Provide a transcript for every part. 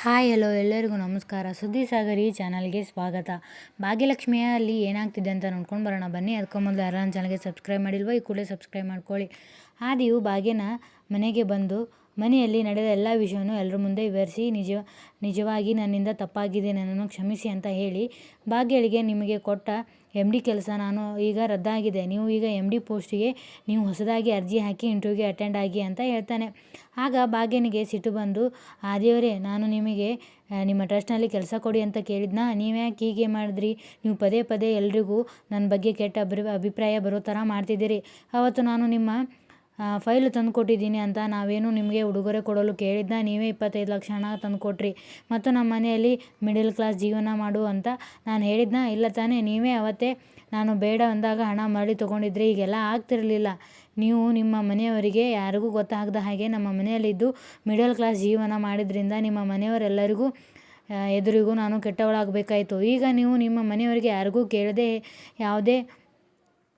Hi, hello, ಎಲ್ಲರಿಗೂ ನಮಸ್ಕಾರ. ಸುದ್ದಿ ಸಾಗರ್ ಈ ಚಾನಲ್ಗೆ ಸ್ವಾಗತ. ಭಾಗ್ಯಲಕ್ಷ್ಮಿಯಲ್ಲಿ ಏನಾಗ್ತಿದೆ ಅಂತ ನೋಡ್ಕೊಂಡು ಬರೋಣ. ಬನ್ನಿ, ಅದಕ್ಕೂ ಮೊದಲು ಯಾರು ಚಾನಲ್ಗೆ ಸಬ್ಸ್ಕ್ರೈಬ್ ಮಾಡಿಲ್ವೋ ಈ ಕೂಡಲೇ ಸಬ್ಸ್ಕ್ರೈಬ್ ಮಾಡ್ಕೊಳ್ಳಿ. ಆದಿಯು ಭಾಗ್ಯನ ಮನೆಗೆ ಬಂದು ಮನೆಯಲ್ಲಿ ನಡೆದ ಎಲ್ಲ ವಿಷಯವನ್ನು ಎಲ್ಲರ ಮುಂದೆ ವಿವರಿಸಿ, ನಿಜ, ನಿಜವಾಗಿ ನನ್ನಿಂದ ತಪ್ಪಾಗಿದೆ, ನನ್ನನ್ನು ಕ್ಷಮಿಸಿ ಅಂತ ಹೇಳಿ ಭಾಗ್ಯಳಿಗೆ ನಿಮಗೆ ಕೊಟ್ಟ ಎಂ ಡಿ ಕೆಲಸ ನಾನು ಈಗ ರದ್ದಾಗಿದೆ. ನೀವು ಈಗ ಎಂ ಡಿ ಪೋಸ್ಟಿಗೆ, ನೀವು ಹೊಸದಾಗಿ ಅರ್ಜಿ ಹಾಕಿ ಇಂಟರ್ವ್ಯೂಗೆ ಅಟೆಂಡ್ ಆಗಿ ಅಂತ ಹೇಳ್ತಾನೆ. ಆಗ ಭಾಗ್ಯನಿಗೆ ಸಿಟ್ಟು ಬಂದು ಆ ದೇವರೇ ನಾನು ನಿಮಗೆ ನಿಮ್ಮ ಟ್ರಸ್ಟ್ನಲ್ಲಿ ಕೆಲಸ ಕೊಡಿ ಅಂತ ಕೇಳಿದ್ನಾ? ನೀವ್ಯಾಕೆ ಹೀಗೆ ಮಾಡಿದ್ರಿ? ನೀವು ಪದೇ ಪದೇ ಎಲ್ರಿಗೂ ನನ್ನ ಬಗ್ಗೆ ಕೆಟ್ಟ ಅಭಿ ಅಭಿಪ್ರಾಯ ಬರೋ ಥರ ಮಾಡ್ತಿದ್ದೀರಿ. ಅವತ್ತು ನಾನು ನಿಮ್ಮ ಫೈಲ್ ತಂದು ಕೊಟ್ಟಿದ್ದೀನಿ ಅಂತ ನಾವೇನು ನಿಮಗೆ ಉಡುಗೊರೆ ಕೊಡಲು ಕೇಳಿದ್ದ, ನೀವೇ ಇಪ್ಪತ್ತೈದು ಲಕ್ಷ ಹಣ ತಂದು ಕೊಟ್ರಿ ಮತ್ತು ನಮ್ಮ ಮನೆಯಲ್ಲಿ ಮಿಡಲ್ ಕ್ಲಾಸ್ ಜೀವನ ಮಾಡು ಅಂತ ನಾನು ಹೇಳಿದ್ನಾ. ಇಲ್ಲ ತಾನೇ, ನೀವೇ ಅವತ್ತೇ ನಾನು ಬೇಡ ಅಂದಾಗ ಹಣ ಮರಳಿ ತೊಗೊಂಡಿದ್ರಿ. ಈಗೆಲ್ಲ ಆಗ್ತಿರಲಿಲ್ಲ. ನೀವು ನಿಮ್ಮ ಮನೆಯವರಿಗೆ ಯಾರಿಗೂ ಗೊತ್ತಾಗದ ಹಾಗೆ ನಮ್ಮ ಮನೆಯಲ್ಲಿದ್ದು ಮಿಡಲ್ ಕ್ಲಾಸ್ ಜೀವನ ಮಾಡಿದ್ರಿಂದ ನಿಮ್ಮ ಮನೆಯವರೆಲ್ಲರಿಗೂ ಎದುರಿಗೂ ನಾನು ಕೆಟ್ಟವಳಾಗಬೇಕಾಯಿತು. ಈಗ ನೀವು ನಿಮ್ಮ ಮನೆಯವರಿಗೆ ಯಾರಿಗೂ ಕೇಳದೆ, ಯಾವುದೇ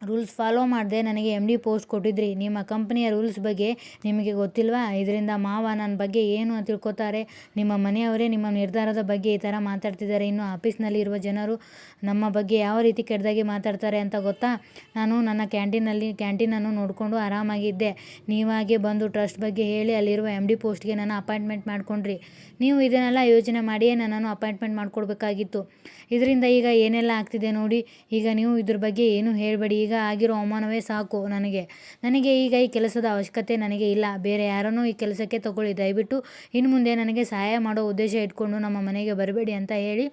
ರೂಲ್ಸ್ ಫಾಲೋ ಮಾಡಿದೆ ನನಗೆ ಎಂ ಡಿ ಪೋಸ್ಟ್ ಕೊಟ್ಟಿದ್ರಿ. ನಿಮ್ಮ ಕಂಪ್ನಿಯ ರೂಲ್ಸ್ ಬಗ್ಗೆ ನಿಮಗೆ ಗೊತ್ತಿಲ್ವಾ? ಇದರಿಂದ ಮಾವ ನನ್ನ ಬಗ್ಗೆ ಏನು ತಿಳ್ಕೊತಾರೆ? ನಿಮ್ಮ ಮನೆಯವರೇ ನಿಮ್ಮ ನಿರ್ಧಾರದ ಬಗ್ಗೆ ಈ ಥರ ಮಾತಾಡ್ತಿದ್ದಾರೆ. ಇನ್ನು ಆಫೀಸ್ನಲ್ಲಿರುವ ಜನರು ನಮ್ಮ ಬಗ್ಗೆ ಯಾವ ರೀತಿ ಕೆಟ್ಟದಾಗಿ ಮಾತಾಡ್ತಾರೆ ಅಂತ ಗೊತ್ತಾ? ನಾನು ನನ್ನ ಕ್ಯಾಂಟೀನಲ್ಲಿ ಕ್ಯಾಂಟೀನನ್ನು ನೋಡಿಕೊಂಡು ಆರಾಮಾಗಿದ್ದೆ ನೀವಾಗೆ ಬಂದು ಟ್ರಸ್ಟ್ ಬಗ್ಗೆ ಹೇಳಿ ಅಲ್ಲಿರುವ ಎಂ ಡಿ ಪೋಸ್ಟ್ಗೆ ನನ್ನ ಅಪಾಯಿಂಟ್ಮೆಂಟ್ ಮಾಡಿಕೊಂಡ್ರಿ. ನೀವು ಇದನ್ನೆಲ್ಲ ಯೋಚನೆ ಮಾಡಿಯೇ ನನ್ನನ್ನು ಅಪಾಯಿಂಟ್ಮೆಂಟ್ ಮಾಡಿಕೊಡ್ಬೇಕಾಗಿತ್ತು. ಇದರಿಂದ ಈಗ ಏನೆಲ್ಲ ಆಗ್ತಿದೆ ನೋಡಿ. ಈಗ ನೀವು ಇದ್ರ ಬಗ್ಗೆ ಏನು ಹೇಳಬೇಡಿ. ಈಗ ಆಗಿರೋ ಅವಮಾನವೇ ಸಾಕು ನನಗೆ. ನನಗೆ ಈಗ ಈ ಕೆಲಸದ ಅವಶ್ಯಕತೆ ನನಗೆ ಇಲ್ಲ. ಬೇರೆ ಯಾರನ್ನೂ ಈ ಕೆಲಸಕ್ಕೆ ತಗೊಳ್ಳಿ. ದಯವಿಟ್ಟು ಇನ್ನು ಮುಂದೆ ನನಗೆ ಸಹಾಯ ಮಾಡೋ ಉದ್ದೇಶ ಇಟ್ಕೊಂಡು ನಮ್ಮ ಮನೆಗೆ ಬರಬೇಡಿ ಅಂತ ಹೇಳಿ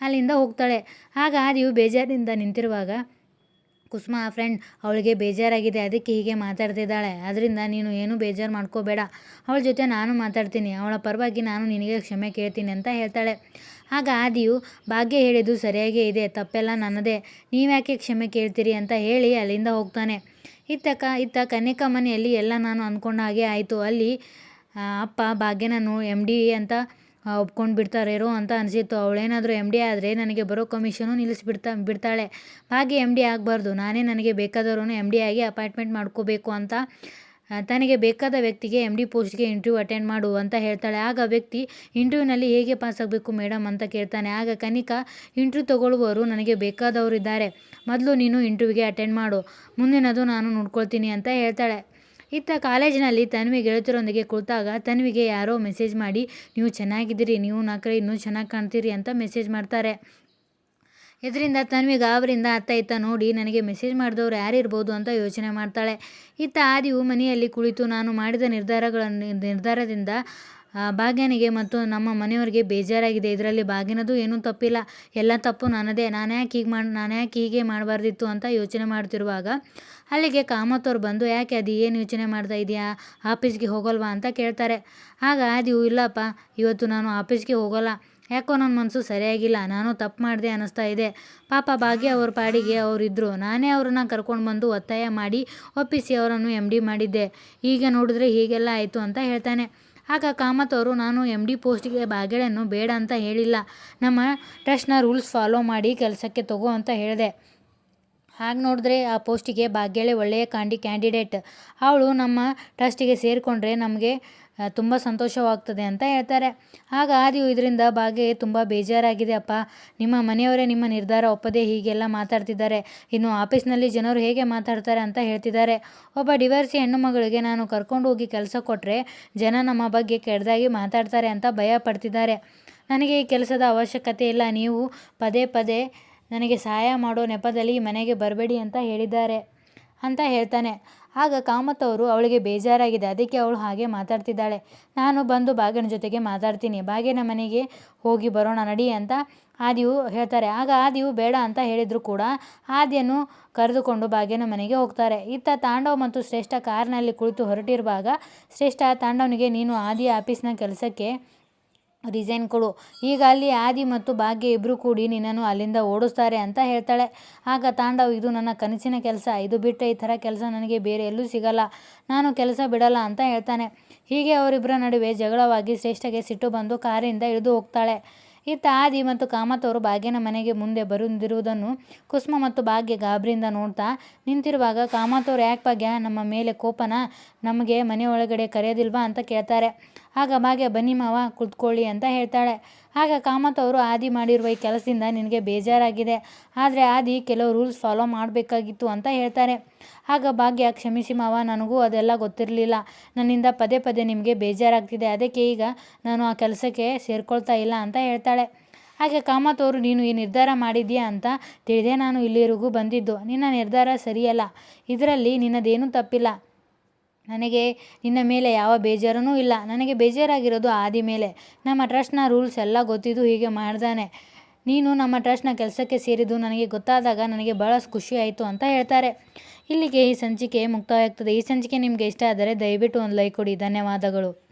ಅಲ್ಲಿಂದ ಹೋಗ್ತಾಳೆ. ಆಗ ಆದಿಯು ಬೇಜಾರಿಂದ ನಿಂತಿರುವಾಗ ಕುಸುಮ, ಆ ಫ್ರೆಂಡ್ ಅವಳಿಗೆ ಬೇಜಾರಾಗಿದೆ, ಅದಕ್ಕೆ ಹೀಗೆ ಮಾತಾಡ್ತಿದ್ದಾಳೆ. ಅದರಿಂದ ನೀನು ಏನೂ ಬೇಜಾರು ಮಾಡ್ಕೋಬೇಡ. ಅವಳ ಜೊತೆ ನಾನು ಮಾತಾಡ್ತೀನಿ. ಅವಳ ಪರವಾಗಿ ನಾನು ನಿನಗೆ ಕ್ಷಮೆ ಕೇಳ್ತೀನಿ ಅಂತ ಹೇಳ್ತಾಳೆ. ಆಗ ಆದಿಯು ಭಾಗ್ಯ ಹೇಳಿದ್ದು ಸರಿಯಾಗೇ ಇದೆ, ತಪ್ಪೆಲ್ಲ ನನ್ನದೇ. ನೀವ್ಯಾಕೆ ಕ್ಷಮೆ ಕೇಳ್ತೀರಿ ಅಂತ ಹೇಳಿ ಅಲ್ಲಿಂದ ಹೋಗ್ತಾನೆ. ಇತ್ತ ಕ ಇತ್ತ ಕನ್ಯಕಾ ಮನೆಯಲ್ಲಿ ಎಲ್ಲ ನಾನು ಅಂದ್ಕೊಂಡ ಹಾಗೆ ಆಯಿತು. ಅಲ್ಲಿ ಅಪ್ಪ ಭಾಗ್ಯನ ನೋ ಎಂ ಡಿ ಅಂತ ಒಪ್ಕೊಂಡು ಬಿಡ್ತಾರೇನೋ ಅಂತ ಅನಿಸಿತ್ತು. ಅವಳೇನಾದರೂ ಎಂ ಡಿ ಆದರೆ ನನಗೆ ಬರೋ ಕಮಿಷನು ನಿಲ್ಲಿಸ್ಬಿಡ್ತಾ, ಬಿಡ್ತಾಳೆ. ಹಾಗೆ ಎಂ ಡಿ ಆಗಬಾರ್ದು. ನಾನೇ ನನಗೆ ಬೇಕಾದವರನ್ನು ಎಂ ಡಿ ಆಗಿ ಅಪಾಯಿಂಟ್ಮೆಂಟ್ ಮಾಡ್ಕೋಬೇಕು ಅಂತ ತನಗೆ ಬೇಕಾದ ವ್ಯಕ್ತಿಗೆ ಎಂ ಡಿ ಪೋಸ್ಟ್ಗೆ ಇಂಟರ್ವ್ಯೂ ಅಟೆಂಡ್ ಮಾಡು ಅಂತ ಹೇಳ್ತಾಳೆ. ಆಗ ವ್ಯಕ್ತಿ ಇಂಟರ್ವ್ಯೂನಲ್ಲಿ ಹೇಗೆ ಪಾಸ್ ಆಗಬೇಕು ಮೇಡಮ್ ಅಂತ ಕೇಳ್ತಾನೆ. ಆಗ ಕನಿಕಾ ಇಂಟರ್ವ್ಯೂ ತಗೊಳ್ಳುವವರು ನನಗೆ ಬೇಕಾದವರು ಇದ್ದಾರೆ ಮೊದಲು ನೀನು ಇಂಟರ್ವ್ಯೂಗೆ ಅಟೆಂಡ್ ಮಾಡು. ಮುಂದಿನದು ನಾನು ನೋಡ್ಕೊಳ್ತೀನಿ ಅಂತ ಹೇಳ್ತಾಳೆ. ಇತ್ತ ಕಾಲೇಜಿನಲ್ಲಿ ತನ್ವಿ ಗೆಳತಿಯರೊಂದಿಗೆ ಕುಳಿತಾಗ ತನ್ವಿಗೆ ಯಾರೋ ಮೆಸೇಜ್ ಮಾಡಿ, ನೀವು ಚೆನ್ನಾಗಿದ್ದೀರಿ, ನೀವು ನಾಲ್ಕರೆ ಇನ್ನೂ ಚೆನ್ನಾಗಿ ಕಾಣ್ತೀರಿ ಅಂತ ಮೆಸೇಜ್ ಮಾಡ್ತಾರೆ. ಇದರಿಂದ ತನ್ವಿ ಗಾಬರಿಂದ ಅತ್ತ, ಇತ್ತ ನೋಡಿ, ನನಗೆ ಮೆಸೇಜ್ ಮಾಡಿದವರು ಯಾರಿರ್ಬೋದು ಅಂತ ಯೋಚನೆ ಮಾಡ್ತಾಳೆ. ಇತ್ತ ಆದಿಯು ಮನೆಯಲ್ಲಿ ಕುಳಿತು, ನಾನು ಮಾಡಿದ ನಿರ್ಧಾರಗಳನ್ನು ನಿರ್ಧಾರದಿಂದ ಭಾಗ್ಯನಿಗೆ ಮತ್ತು ನಮ್ಮ ಮನೆಯವರಿಗೆ ಬೇಜಾರಾಗಿದೆ. ಇದರಲ್ಲಿ ಭಾಗ್ಯನದು ಏನೂ ತಪ್ಪಿಲ್ಲ. ಎಲ್ಲ ತಪ್ಪು ನನ್ನದೇ ನಾನು ಯಾಕೆ ಹೀಗೆ ಮಾಡಿ, ನಾನು ಯಾಕೆ ಹೀಗೆ ಮಾಡಬಾರ್ದಿತ್ತು ಅಂತ ಯೋಚನೆ ಮಾಡ್ತಿರುವಾಗ, ಅಲ್ಲಿಗೆ ಕಾಮತ್ತವ್ರು ಬಂದು, ಯಾಕೆ ಅದು, ಏನು ಯೋಚನೆ ಮಾಡ್ತಾ ಇದೆಯಾ? ಆಫೀಸ್ಗೆ ಹೋಗಲ್ವಾ? ಅಂತ ಕೇಳ್ತಾರೆ. ಆಗ ಅದು ಇಲ್ಲಪ್ಪ, ಇವತ್ತು ನಾನು ಆಫೀಸ್ಗೆ ಹೋಗೋಲ್ಲ. ಯಾಕೋ ನನ್ನ ಮನಸ್ಸು ಸರಿಯಾಗಿಲ್ಲ. ನಾನು ತಪ್ಪು ಮಾಡಿದೆ ಅನ್ನಿಸ್ತಾ ಇದೆ. ಪಾಪ ಭಾಗ್ಯ ಅವ್ರ ಪಾಡಿಗೆ ಅವರಿದ್ದರು ನಾನೇ ಅವ್ರನ್ನ ಕರ್ಕೊಂಡು ಬಂದು ಒತ್ತಾಯ ಮಾಡಿ, ಒಪ್ಪಿಸಿ ಅವರನ್ನು ಎಂ ಡಿ ಮಾಡಿದ್ದೆ. ಈಗ ನೋಡಿದ್ರೆ ಹೀಗೆಲ್ಲ ಆಯಿತು ಅಂತ ಹೇಳ್ತಾನೆ. ಆಗ ಕಾಮತ್ ಅವರು ನಾನು ಎಂ ಡಿ ಪೋಸ್ಟಿಗೆ ಭಾಗ್ಯಳನ್ನು ಬೇಡ ಅಂತ ಹೇಳಿಲ್ಲ. ನಮ್ಮ ಟ್ರಸ್ಟ್ನ ರೂಲ್ಸ್ ಫಾಲೋ ಮಾಡಿ ಕೆಲಸಕ್ಕೆ ತಗೋ ಅಂತ ಹೇಳಿದೆ. ಹಾಗೆ ನೋಡಿದ್ರೆ ಆ ಪೋಸ್ಟಿಗೆ ಭಾಗ್ಯಳೆ ಒಳ್ಳೆಯ ಕಾಂಡಿ ಕ್ಯಾಂಡಿಡೇಟ್. ಅವಳು ನಮ್ಮ ಟ್ರಸ್ಟಿಗೆ ಸೇರಿಕೊಂಡ್ರೆ ನಮಗೆ ತುಂಬ ಸಂತೋಷವಾಗ್ತದೆ ಅಂತ ಹೇಳ್ತಾರೆ. ಆಗ ಆದಿಯು ಇದರಿಂದ ಬಾಗೆ ತುಂಬ ಬೇಜಾರಾಗಿದೆ, ಅಪ್ಪ, ನಿಮ್ಮ ಮನೆಯವರೇ ನಿಮ್ಮ ನಿರ್ಧಾರ ಒಪ್ಪದೆ ಹೀಗೆಲ್ಲ ಮಾತಾಡ್ತಿದ್ದಾರೆ. ಇನ್ನು ಆಫೀಸ್ನಲ್ಲಿ ಜನರು ಹೇಗೆ ಮಾತಾಡ್ತಾರೆ ಅಂತ ಹೇಳ್ತಿದ್ದಾರೆ. ಒಬ್ಬ ಡಿವರ್ಸಿ ಹೆಣ್ಣು ಮಗಳಿಗೆ ನಾನು ಕರ್ಕೊಂಡು ಹೋಗಿ ಕೆಲಸ ಕೊಟ್ಟರೆ ಜನ ನಮ್ಮ ಬಗ್ಗೆ ಕೆಡ್ದಾಗಿ ಮಾತಾಡ್ತಾರೆ ಅಂತ ಭಯ ಪಡ್ತಿದ್ದಾರೆ. ನನಗೆ ಈ ಕೆಲಸದ ಅವಶ್ಯಕತೆ ಇಲ್ಲ, ನೀವು ಪದೇ ಪದೇ ನನಗೆ ಸಹಾಯ ಮಾಡೋ ನೆಪದಲ್ಲಿ ಮನೆಗೆ ಬರಬೇಡಿ ಅಂತ ಹೇಳಿದ್ದಾರೆ. ಅಂತ ಹೇಳ್ತಾನೆ. ಆಗ ಕಾಮತ್ ಅವರು ಅವಳಿಗೆ ಬೇಜಾರಾಗಿದೆ. ಅದಕ್ಕೆ ಅವಳು ಹಾಗೆ ಮಾತಾಡ್ತಿದ್ದಾಳೆ. ನಾನು ಬಂದು ಭಾಗ್ಯನ ಜೊತೆಗೆ ಮಾತಾಡ್ತೀನಿ. ಬಾಗಿನ ಮನೆಗೆ ಹೋಗಿ ಬರೋಣ, ನಡಿ ಅಂತ ಆದಿಯು ಹೇಳ್ತಾರೆ. ಆಗ ಆದಿಯು, ಬೇಡ ಅಂತ ಹೇಳಿದ್ರು ಕೂಡ ಆದಿಯನ್ನು ಕರೆದುಕೊಂಡು ಬಾಗಿನ ಮನೆಗೆ ಹೋಗ್ತಾರೆ. ಇತ್ತ ತಾಂಡವ್ ಮತ್ತು ಶ್ರೇಷ್ಠ ಕಾರ್ನಲ್ಲಿ ಕುಳಿತು ಹೊರಟಿರುವಾಗ, ಶ್ರೇಷ್ಠ, ತಾಂಡವನಿಗೆ ನೀನು ಆದಿ ಆಫೀಸ್ನ ಕೆಲಸಕ್ಕೆ ರಿಸೈನ್ ಕೊಡು. ಈಗ ಅಲ್ಲಿ ಆದಿ ಮತ್ತು ಭಾಗ್ಯ ಇಬ್ಬರು ಕೂಡಿ ನಿನ್ನನ್ನು ಅಲ್ಲಿಂದ ಓಡಿಸ್ತಾರೆ ಅಂತ ಹೇಳ್ತಾಳೆ. ಆಗ ತಾಂಡವ್, ಇದು ನನ್ನ ಕನಸಿನ ಕೆಲಸ. ಇದು ಬಿಟ್ಟರೆ ಈ ಥರ ಕೆಲಸ ನನಗೆ ಬೇರೆ ಎಲ್ಲೂ ಸಿಗಲ್ಲ. ನಾನು ಕೆಲಸ ಬಿಡಲ್ಲ ಅಂತ ಹೇಳ್ತಾನೆ. ಹೀಗೆ ಅವರಿಬ್ಬರ ನಡುವೆ ಜಗಳವಾಗಿ ಶ್ರೇಷ್ಠಗೆ ಸಿಟ್ಟು ಬಂದು ಕಾರಿಂದ ಇಳಿದು ಹೋಗ್ತಾಳೆ. ಇತ್ತ ಆದಿ ಮತ್ತು ಕಾಮತ್ ಅವರು ಭಾಗ್ಯನ ಮನೆಗೆ ಮುಂದೆ ಬರುತ್ತಿರುವುದನ್ನು ಕುಸುಮ ಮತ್ತು ಭಾಗ್ಯ ಗಾಬರಿಯಿಂದ ನೋಡ್ತಾ ನಿಂತಿರುವಾಗ ಕಾಮತ್ ಅವರು, ಯಾಕೆ ಭಾಗ್ಯ, ನಮ್ಮ ಮೇಲೆ ಕೋಪನ? ನಮಗೆ ಮನೆ ಒಳಗಡೆ ಕರೆಯೋದಿಲ್ವಾ? ಅಂತ ಕೇಳ್ತಾರೆ. ಆಗ ಮಾಗೆ ಬನ್ನಿ ಮಾವ ಕುತ್ಕೊಳ್ಳಿ ಅಂತ ಹೇಳ್ತಾಳೆ. ಆಗ ಕಾಮತ್ ಅವರು ಆದಿ ಮಾಡಿರುವ ಈ ಕೆಲಸದಿಂದ ನಿನಗೆ ಬೇಜಾರಾಗಿದೆ. ಆದರೆ ಆದಿ ಕೆಲವು ರೂಲ್ಸ್ ಫಾಲೋ ಮಾಡಬೇಕಾಗಿತ್ತು ಅಂತ ಹೇಳ್ತಾರೆ. ಆಗ ಭಾಗ್ಯ, ಕ್ಷಮಿಸಿ ಮಾವ, ನನಗೂ ಅದೆಲ್ಲ ಗೊತ್ತಿರಲಿಲ್ಲ. ನನ್ನಿಂದ ಪದೇ ಪದೇ ನಿಮಗೆ ಬೇಜಾರಾಗ್ತಿದೆ. ಅದಕ್ಕೆ ಈಗ ನಾನು ಆ ಕೆಲಸಕ್ಕೆ ಸೇರ್ಕೊಳ್ತಾ ಇಲ್ಲ ಅಂತ ಹೇಳ್ತಾಳೆ. ಹಾಗೆ ಕಾಮತ್ ಅವರು, ನೀನು ಈ ನಿರ್ಧಾರ ಮಾಡಿದ್ಯಾ ಅಂತ ತಿಳಿದೇ ನಾನು ಇಲ್ಲಿವರೆಗೂ ಬಂದಿದ್ದು. ನಿನ್ನ ನಿರ್ಧಾರ ಸರಿಯಲ್ಲ. ಇದರಲ್ಲಿ ನಿನ್ನದೇನೂ ತಪ್ಪಿಲ್ಲ. ನನಗೆ ನಿನ್ನ ಮೇಲೆ ಯಾವ ಬೇಜಾರೂ ಇಲ್ಲ. ನನಗೆ ಬೇಜಾರಾಗಿರೋದು ಆದಿ ಮೇಲೆ. ನಮ್ಮ ಟ್ರಸ್ಟ್ನ ರೂಲ್ಸ್ ಎಲ್ಲ ಗೊತ್ತಿದ್ದು ಹೀಗೆ ಮಾಡ್ದಾನೆ. ನೀನು ನಮ್ಮ ಟ್ರಸ್ಟ್ನ ಕೆಲಸಕ್ಕೆ ಸೇರಿದ್ದು ನನಗೆ ಗೊತ್ತಾದಾಗ ನನಗೆ ಭಾಳ ಖುಷಿ ಆಯಿತು ಅಂತ ಹೇಳ್ತಾರೆ. ಇಲ್ಲಿಗೆ ಈ ಸಂಚಿಕೆ ಮುಕ್ತವಾಗ್ತದೆ ಈ ಸಂಚಿಕೆ ನಿಮಗೆ ಇಷ್ಟ ಆದರೆ ದಯವಿಟ್ಟು ಒಂದು ಲೈಕ್ ಕೊಡಿ. ಧನ್ಯವಾದಗಳು.